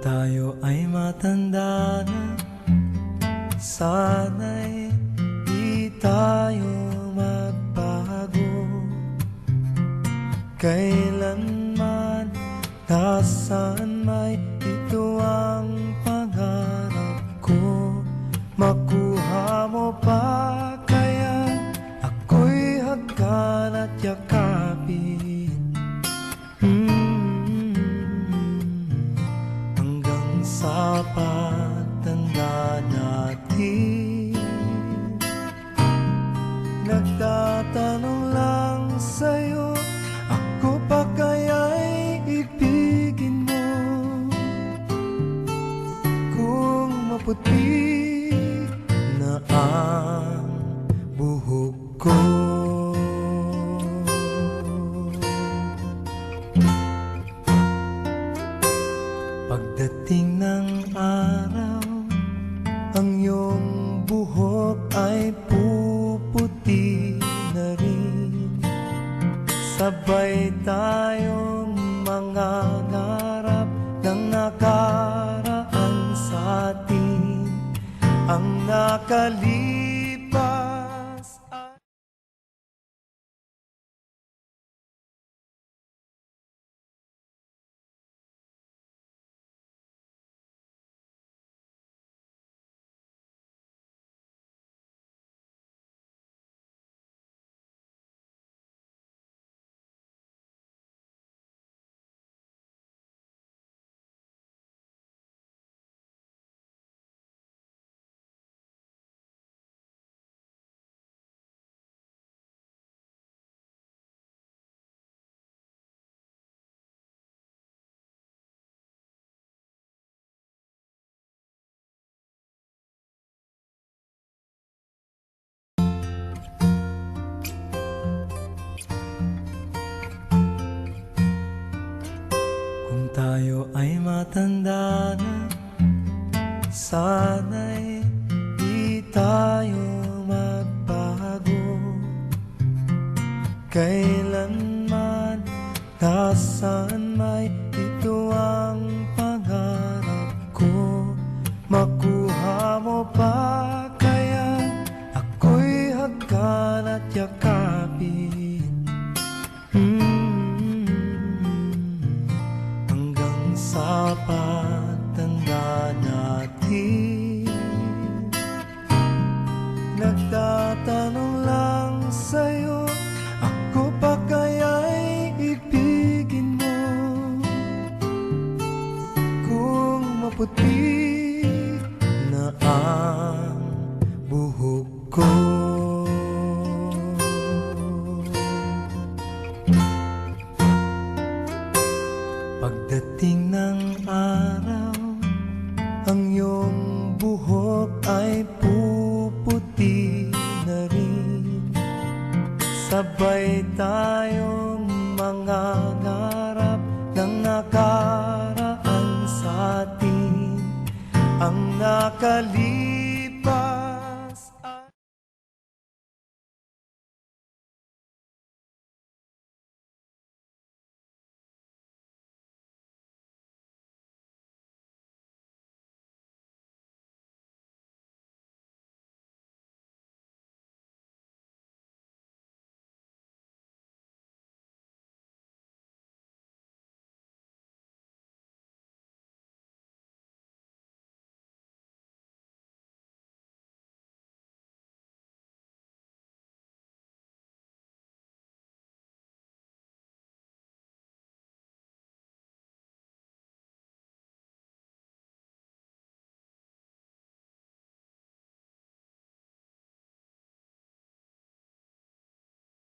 tayo ay matanda na. Sana'y di tayo magbago. Kailanman, natin Nagtatanong lang sa'yo Ako pa kaya'y ibigin mo? Kung maputi na ang buhok ko. Pagdating ng araw Sabay tayong mga ngarap ng nakaraan sa atin. Ang nakalipas tayo ay matanda na. Sana'y di tayo magbago. Kailanman, nasaan may ito ang Maputi na ang buhok ko. Pagdating ng araw Ang iyong buhok ay puputi na rin. Sabay tayo ang nakalipas.